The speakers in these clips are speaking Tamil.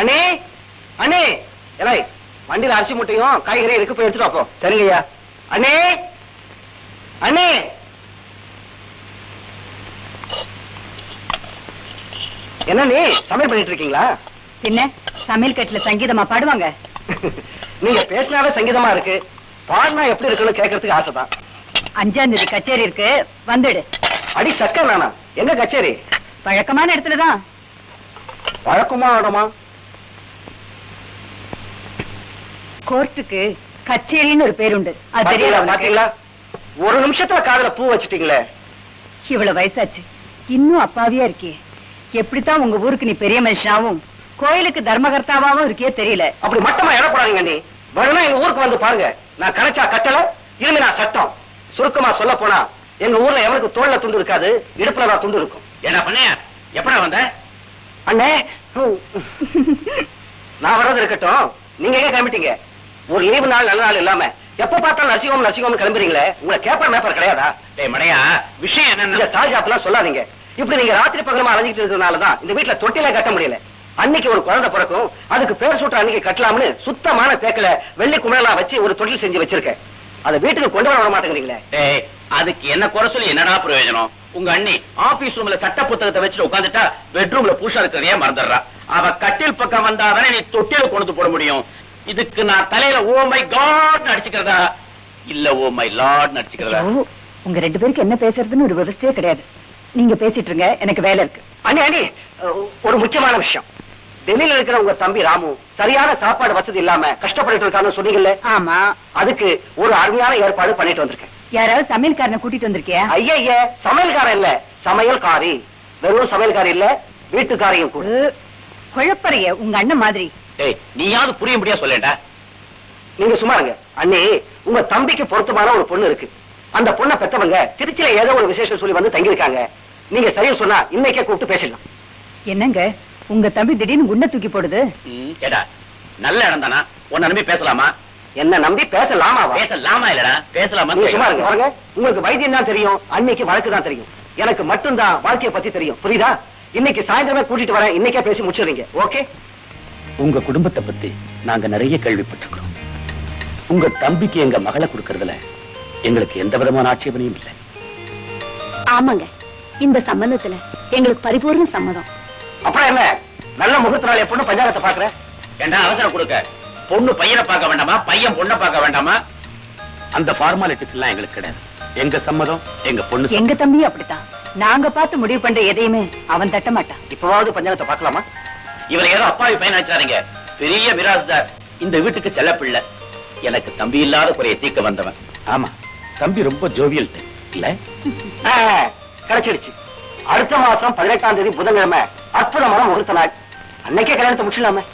அண்ணே அண்ணே. எலை வண்டியில அரிசி மூட்டையும் காய்கறி இருக்கு போய் எடுத்துட்டு வாப்போ. சரிங்க ஐயா அண்ணே அண்ணே. என்ன நீ சமையல் பண்ணிட்டு இருக்கீங்களா? பின்ன சமையல் கட்டுல சங்கீதமா பாடுவாங்க. நீங்க பேசினாலே சங்கீதமா இருக்கு. பாடினா எப்படி இருக்குன்னு கேட்கறதுக்கு ஆசைதான். அஞ்சாம் தேதி கச்சேரி இருக்கு வந்துடு. அடி சக்க நானா எங்க கச்சேரி? வழக்கமான இடத்துலதான். வழக்கமா இடமா கோர்ட்டுக்கு கச்சேரின்னு ஒரு பேருண்டு. அது பாத்தீங்களா ஒரு நிமிஷத்துல காதுல பூ வச்சிட்டீங்களே. இவ்வளவு வயசாச்சு. இன்னும் அப்பாவியா இருக்கியே. எப்படித்தான் உங்க ஊருக்கு நீ பெரிய மனுஷனாவும் கோயிலுக்கு தர்மகர்த்தாவாவும் இருக்கியே தெரியல. அப்படி மட்டமா எழப்படாதீங்க நீ. வேணும்னா எங்க ஊருக்கு வந்து பாருங்க. நான் கணச்சா கட்டல இனிமே நான் சட்டம். சுருக்கமா சொல்ல போனா எங்க ஊர்ல எவனுக்கு தோல்ல துண்டு இருக்காது இடுப்புல தான் துண்டு இருக்கும். ஏடா பண்ணையா? எப்படா வந்த? அண்ணே நான் வர்றது இருக்கட்டும். நீங்க எங்க கிளம்பிட்டீங்க? ஒரு லீவு நாள் நல்ல நாள் இல்லாம எப்ப பார்த்தாலும் நசிகம் நசிகம் கிளம்புறீங்களே? உங்களை கேப்பர் மேப்பர் கிடையாதா? டேய் மடையா விஷயம் என்னன்னா சாஜாப்லாம் சொல்லாதீங்க. இப்படி நீங்க ராத்திரி பகலமா அலைஞ்சிட்டு இருக்கிறதுனாலதான் இந்த வீட்டுல தொட்டில கட்ட முடியல. அன்னைக்கு ஒரு குழந்தை பிறக்கும். அதுக்கு பேர் சூட்ட அன்னைக்கு கட்டலாம்னு சுத்தமான தேக்கல வெள்ளி குமரலா வச்சு ஒரு தொட்டில் செஞ்சு வச்சிருக்கேன். அதை வீட்டுக்கு கொண்டு வர மாட்டேங்கிறீங்களே. டேய் அதுக்கு என்ன குறை சொல்லி என்னடா பிரயோஜனம்? உங்க அண்ணி ஆபீஸ் ரூம்ல சட்ட புத்தகத்தை வச்சுட்டு உட்காந்துட்டா பெட்ரூம்ல பூஷா இருக்கிறதையே மறந்துடுறா. அவ கட்டில் பக்கம் வந்தாதானே நீ தொட்டில கொண்டு போட முடியும். இதுக்கு நான் தலையில ஓ மை காட் அடிச்சுக்கிறதா இல்ல ஓ மை லார்ட் அடிச்சுக்கிறதா ஐயோ, உங்க ரெண்டு பேருக்கு என்ன பேசுறதுன்னு ஒரு விவசாயே கிடையாது. நீங்க பேசிட்டு இருங்க எனக்கு வேலை இருக்கு. அண்ணி அண்ணி ஒரு முக்கியமான விஷயம். டெல்லியில இருக்கிற உங்க தம்பி ராமு சரியான சாப்பாடு வசதி இல்லாம கஷ்டப்பட்டு இருக்கான்னு சொன்னீங்கல்ல? ஆமா. அதுக்கு ஒரு அருமையான ஏற்பாடு பண்ணிட்டு வந்திருக்கேன். யாராவது சமையல்காரனை கூட்டிட்டு வந்திருக்கியா? ஐய சமையல்காரன் இல்ல சமையல்காரி. வெறும் சமையல்காரி இல்ல வீட்டுக்காரையும் கூட. குழப்பறைய உங்க அண்ணன் மாதிரி. டேய் நீயாவது புரிய முடியா சொல்லேன்டா? நீங்க சும்மாருங்க அண்ணி உங்க தம்பிக்கு பொருத்தமான ஒரு பொண்ணு இருக்கு. அந்த பொண்ணை பெத்தவங்க திருச்சியில ஏதோ ஒரு விசேஷம் சொல்லி வந்து தங்கியிருக்காங்க. நீங்க சரியா சொன்னா இன்னைக்கே கூப்பிட்டு பேசிடலாம். என்னங்க? உங்க தம்பி திடீர்னு குண்ட தூக்கி போடுது? ம், ஏடா நல்ல இடம் தானா? உன்னை நம்பி பேசலாமா? என்ன நம்பி பேசலாமாவா? பேசலாமா இல்லடா? பேசலாமா சும்மா இருங்க. பாருங்க உங்களுக்கு வைத்தியம் தான் தெரியும் அன்னைக்கு வழக்கு தான் தெரியும். எனக்கு மட்டும்தான் வாழ்க்கைய பத்தி தெரியும். புரியுதா? இன்னைக்கு சாயந்தரமே கூட்டிட்டு வரேன் இன்னைக்கே பேசி முடிச்சிடுறீங்க. ஓகே? உங்க குடும்பத்தை பத்தி நாங்க நிறைய கேள்விப்பட்டிருக்கிறோம். உங்க தம்பிக்கு எங்க மகளை கொடுக்கறதுல எங்களுக்கு எந்த விதமான ஆட்சேபனையும் இல்லை. ஆமாங்க. இந்த சம்பந்தத்துல எங்களுக்கு பரிபூர்ண சம்மதம். அப்புறம் என்ன? நல்ல முகத்தினால பொண்ணு பஞ்சாயத்தை பாக்குறேன் ஏண்டா அவசரம் கொடுக்க? பொண்ணு பையனை பார்க்க வேண்டாமா? பையன் பொண்ணை பார்க்க வேண்டாமா? அந்த ஃபார்மாலிட்டிஸ் எல்லாம் எங்களுக்கு கிடையாது. எங்க சம்மதம் எங்க பொண்ணு. எங்க தம்பியும் அப்படித்தான். நாங்க பார்த்து முடிவு பண்ற எதையுமே அவன் தட்ட மாட்டான். இப்பவாவது பஞ்சாயத்தை பார்க்கலாமா? இவர் ஏதோ அப்பாவி பயனாச்சாருங்க பெரிய மிராஸ்தார் இந்த வீட்டுக்கு செல்ல பிள்ளை எனக்கு தம்பி இல்லாத குறைய தீர்க்க வந்தவன் ஆமா தம்பி ரொம்ப ஜோவியல் இல்ல கிடைச்சிடுச்சு அடுத்த மாசம் பதினெட்டாம் தேதி புதன்கிழமை அற்புதமான முகூர்த்த நாள் அன்னைக்கே கல்யாணத்தை முடிச்சிடலாமே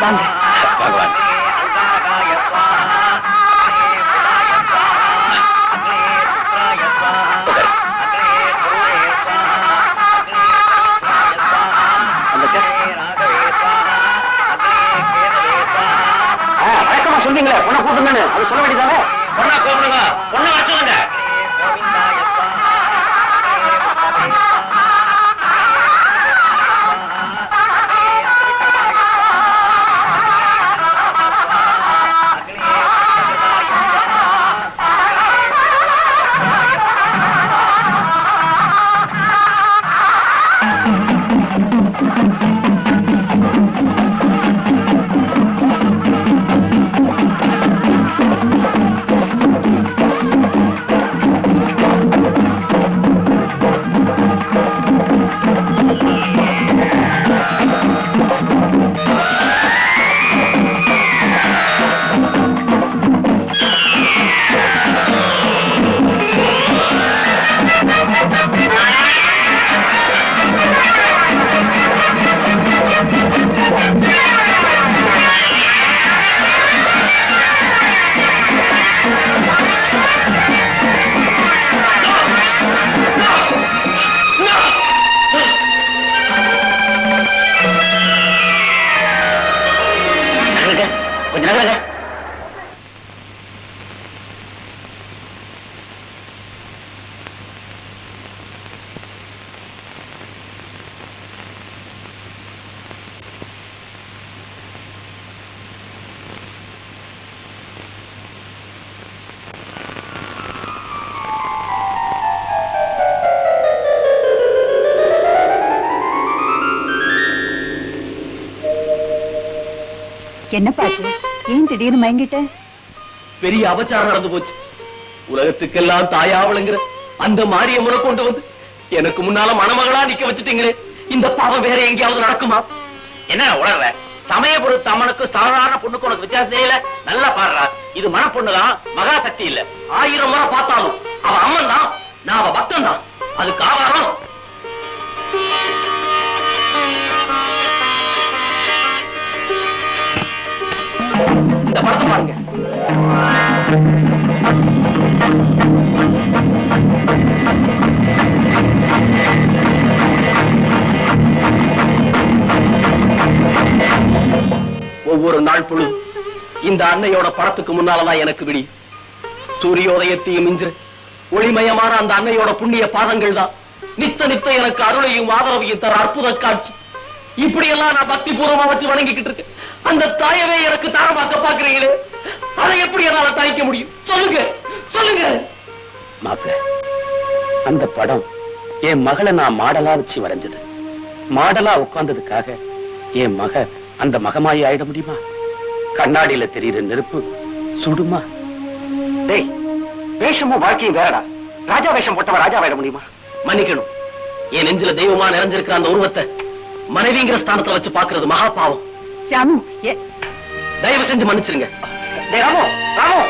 வாங்க. ஆ, வழக்கமா சொன்னீங்களே பொண்ணை கூட்டுங்கன்னு அது சொல்ல வேண்டியதானே? பொண்ணா கூப்பிடுங்க. பொண்ணை என்னப்பாச்சு ஏன் திடீர்னு மயங்கிட்ட? பெரிய அபச்சாரம் நடந்து போச்சு. உலகத்துக்கெல்லாம் தாயாவளுங்கிற அந்த மாரியம்மனை கொண்டு வந்து எனக்கு முன்னால மணமகளா நிக்க வச்சுட்டீங்களே இந்த பாவம் வேற எங்கேயாவது நடக்குமா? என்ன உளர்ற சமய பொறுத்த அம்மனுக்கு சாதாரண பொண்ணுக்கு உனக்கு வித்தியாசம் இல்ல. நல்லா பாடுறா. இது மன பொண்ணுதான் மகாசக்தி இல்ல. ஆயிரம் முறை பார்த்தாலும் அவ அம்மன் தான் நான் அவ பக்தன் தான் அதுக்கு ஆதாரம்? இந்த ஒவ்வொரு நாள் புழு இந்த அன்னையோட படத்துக்கு முன்னாலதான் எனக்கு விடி. சூரியோதயத்தையும் மிஞ்சு. ஒளிமயமான அந்த அன்னையோட புண்ணிய பாதங்கள் தான். நித்த நித்த எனக்கு அருளையும் ஆதரவையும் தர அற்புத காட்சி. இப்படியெல்லாம் நான் பக்தி பூர்வமா வச்சு வணங்கிக்கிட்டு இருக்கேன். அந்த தாயவே எனக்கு தாரமாக்க பாக்குறீங்களே அதை எப்படி என்னால தாய்க்க முடியும்? சொல்லுங்க சொல்லுங்க. மாப்பிள்ள அந்த படம் என் மகளை நான் மாடலா வச்சு வரைஞ்சது. மாடலா உட்கார்ந்ததுக்காக என் மக அந்த மகமாயி ஆயிட முடியுமா? கண்ணாடியில தெரியுற நெருப்பு சுடுமா? டேய் வேஷமும் வாழ்க்கையும் வேறடா. ராஜா வேஷம் போட்டவன் ராஜா ஆயிட முடியுமா? மன்னிக்கணும். என் நெஞ்சில தெய்வமா நிறைஞ்சிருக்கிற அந்த உருவத்தை மனைவிங்கிற ஸ்தானத்துல வச்சு பாக்குறது மகா பாவம் ஏ தயவு செஞ்சு மன்னிச்சிருங்க. ராமு ராமு.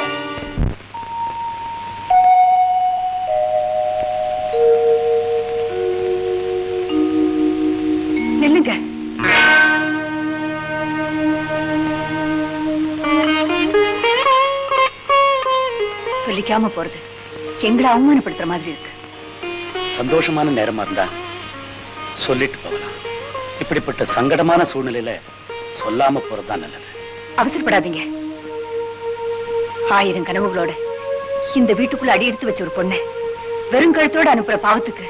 நில்லுங்க. சொல்லிக்காம போறது. எங்களை அவமானப்படுத்துற மாதிரி இருக்கு. சந்தோஷமான நேரமா இருந்தா சொல்லிட்டு போகலாம். இப்படிப்பட்ட சங்கடமான சூழ்நிலையில சொல்லாம போறதுதான் நல்லது. அவசரப்படாதீங்க. ஆயிரம் கனவுகளோட இந்த வீட்டுக்குள்ள அடி எடுத்து வச்ச ஒரு பொண்ணு வெறும் கழுத்தோட அனுப்புற பாவத்துக்கு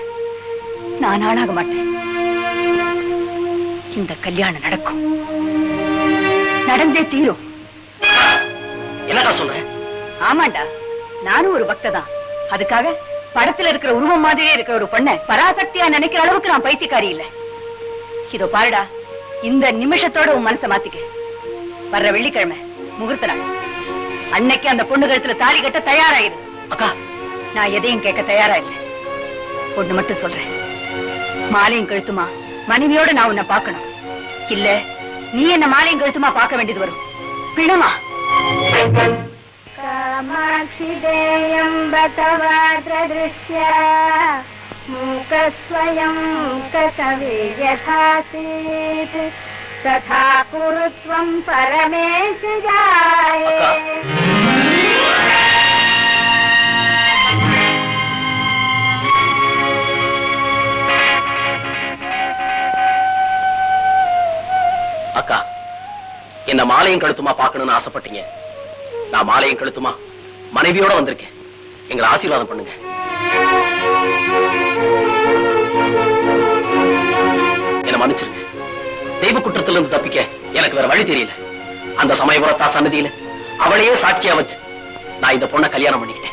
நான் ஆளாக மாட்டேன். இந்த கல்யாணம் நடக்கும். நடந்தே தீரும். என்னடா சொல்றேன் ஆமாண்டா நானும் ஒரு பக்த தான் அதுக்காக படத்துல இருக்கிற உருவம் மாதிரியே இருக்கிற ஒரு பொண்ண பராசக்தியா நினைக்கிற அளவுக்கு நான் பைத்தியக்காரி இல்ல. இதோ பாருடா இந்த நிமிஷத்தோட உன் மனசை மாத்திக்க. வர்ற வெள்ளிக்கிழமை முகூர்த்த நாள். அன்னைக்கு அந்த பொண்ணு கழுத்துல தாலி கட்ட தயாராயிரு. அக்கா. நான் எதையும் கேட்க தயாரா இல்லை பொண்ணு மட்டும் சொல்றேன். மாலையும் கழுத்துமா மனைவியோட நான் உன்னை பார்க்கணும். இல்ல நீ என்ன மாலையும் கழுத்துமா பார்க்க வேண்டியது வரும். பிணமா? காமாட்சி தேயம் பகவாத்ர திருஷ்யா. मूकस्वयं कतवे यथासीत् तथा कुरु त्वं परमेश जाये அக்கா என்ன மாலையும் கழுத்துமா பார்க்கணும்னு ஆசைப்பட்டீங்க நான் மாலையும் கழுத்துமா மனைவியோட வந்திருக்கேன் எங்களை ஆசீர்வாதம் பண்ணுங்க என்ன மன்னிச்சிருங்க தெய்வ குற்றத்துல இருந்து தப்பிக்க எனக்கு வேற வழி தெரியல. அந்த சமயபுரத்தா சன்னதியில அவளையே சாட்சியா வச்சு நான் இந்த பொண்ணை கல்யாணம் பண்ணிக்கிட்டேன்.